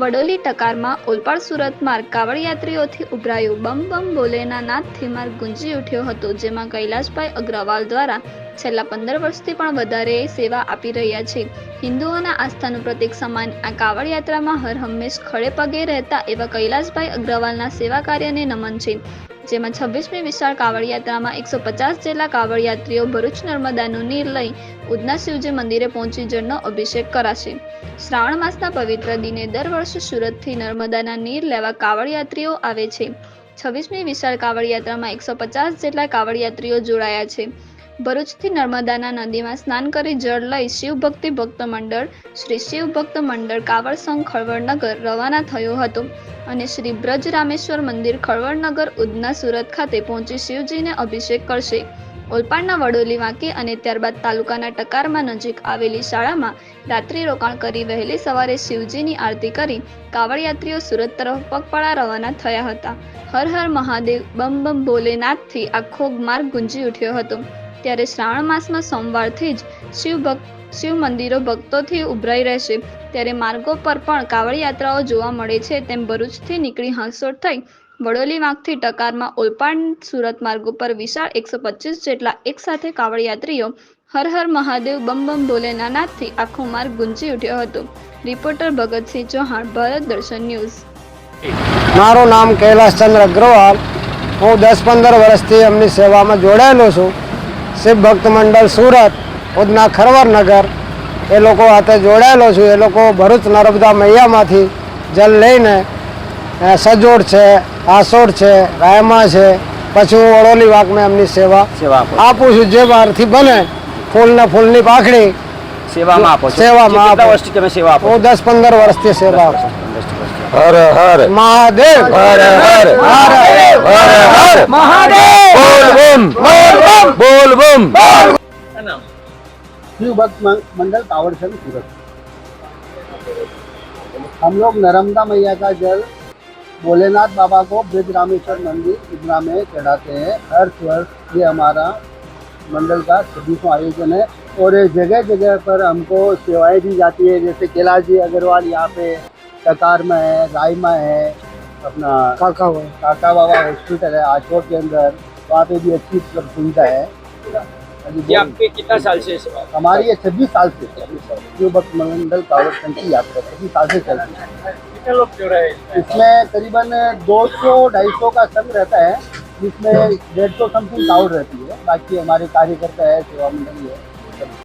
વડોલી ટકારમાં ઓલપાડ સુરત માર્ગ કાવડયાત્રીઓથી ઉભરાયો. બમ બમ બોલેના નાદથી માર્ગ ગુંજી ઉઠ્યો હતો, જેમાં કૈલાશભાઈ અગ્રવાલ દ્વારા છેલ્લા પંદર વર્ષથી પણ વધારે સેવા આપી રહ્યા છે. હિન્દુઓના આસ્થાનું પ્રતીક સમાન આ કાવડ યાત્રામાં હર હંમેશ ખડે પગે રહેતા એવા કૈલાશભાઈ અગ્રવાલના સેવા કાર્યને નમન છે. જેમાં છવ્વીસમી વિશાળ કાવડ યાત્રામાં એકસો પચાસ જેટલા કાવડ યાત્રીઓ ભરૂચ નર્મદાનું નીર લઈ ઉધના શિવજી મંદિરે પહોંચી જળનો અભિષેક કરાશે. શ્રાવણ માસના પવિત્ર દિને દર વર્ષે સુરતથી નર્મદાના નીર લેવા કાવડ યાત્રીઓ આવે છે. છવ્વીસમી વિશાળ કાવડ યાત્રામાં એકસો પચાસ જેટલા કાવડ યાત્રીઓ જોડાયા છે. ભરૂચથી નર્મદાના નદીમાં સ્નાન કરી જળ લઈ શિવભક્તિ ભક્ત મંડળ, શ્રી શિવ ભક્ત મંડળ કાવડ સંઘ ખળવડનગર રવાના થયો હતો અને શ્રી બ્રજ રામેશ્વર મંદિર ખળવડનગર ઉધના સુરત ખાતે પહોંચી શિવજીને અભિષેક કરશે. ઓલપાડના વડોલી વાંકી અને ત્યારબાદ તાલુકાના ટકારમાં નજીક આવેલી શાળામાં રાત્રિ રોકાણ કરી વહેલી સવારે શિવજીની આરતી કરી કાવડયાત્રીઓ સુરત તરફ પગપાળા રવાના થયા હતા. હર હર મહાદેવ, બમ બમ ભોલેનાથથી આખો માર્ગ ગુંજી ઉઠ્યો હતો. ત્યારે શ્રાવણ માસમાં સોમવારથી જ શિવ શિવ મંદિરો ભક્તોથી ઉભરાઈ રહેશે. ત્યારે માર્ગો પર પણ કાવડ યાત્રાઓ જોવા મળે છે. તેમ ભરૂચથી નીકળી હાંસોટ થઈ વડોલી વાંકથી ટકારમાં ઓલપાડ સુરત માર્ગો પર વિશાળ એકસો પચીસ જેટલા એકસાથે કાવડ યાત્રીઓ હર હર મહાદેવ બમ બમ ભોલેના નાથથી આખો માર્ગ ગુંજી ઉઠ્યો હતો. રિપોર્ટર ભગતસિંહ ચૌહાણ, ભારત દર્શન ન્યૂઝ. મારું નામ કૈલાસચંદ્ર અગ્રવાલ. હું દસ પંદર વર્ષથી એમની સેવામાં જોડાયેલો છું. શિવ ભક્ત મંડળ સુરત ઉધના ખરવરનગર એ લોકો હાથે જોડાયેલો છું. એ લોકો ભરૂચ નર્મદા મૈયામાંથી જલ લઈને સજોડ છે આસોડ છે રાયમા છે પછી હું વડોલી વાકમાં એમની સેવા સેવા આપું છું. જે બહારથી બને ફૂલને ફૂલની પાખડી સેવામાં આપો સેવામાં આપો. વર્ષથી તમે સેવા આપો હું દસ પંદર વર્ષથી સેવા આપું હર હર. મહાદેવ. હર હર. હર હર હર. મહાદેવ. बोल बम बोल मंडल सूरत हम लोग नर्मदा मैया का जल भोलेनाथ बाबा को ब्रज रामेश्वर मंदिर इंदिरा में चढ़ाते हैं। हर वर्ष ये हमारा मंडल का छब्बीसवा आयोजन है। और जगह जगह पर हमको सेवाएँ दी जाती है। जैसे कैलाश जी अग्रवाल यहाँ पे ककार में है रायमा है अपना काका काका बाबा हॉस्पिटल है आजोर के अंदर। वहाँ पे भी अच्छी सुविधा है। ये आपके कितना साल से हमारी ये छब्बीस साल से। जो मंडल कावड़ संघ की यात्रा छब्बीस साल से चल रही है। कितने लोग जुड़े हैं इसमें? करीबन 200 250 का संघ रहता है जिसमें डेढ़ सौ समथिंग कावड़ रहती है। बाकी हमारे कार्यकर्ता है सेवा मंडली है।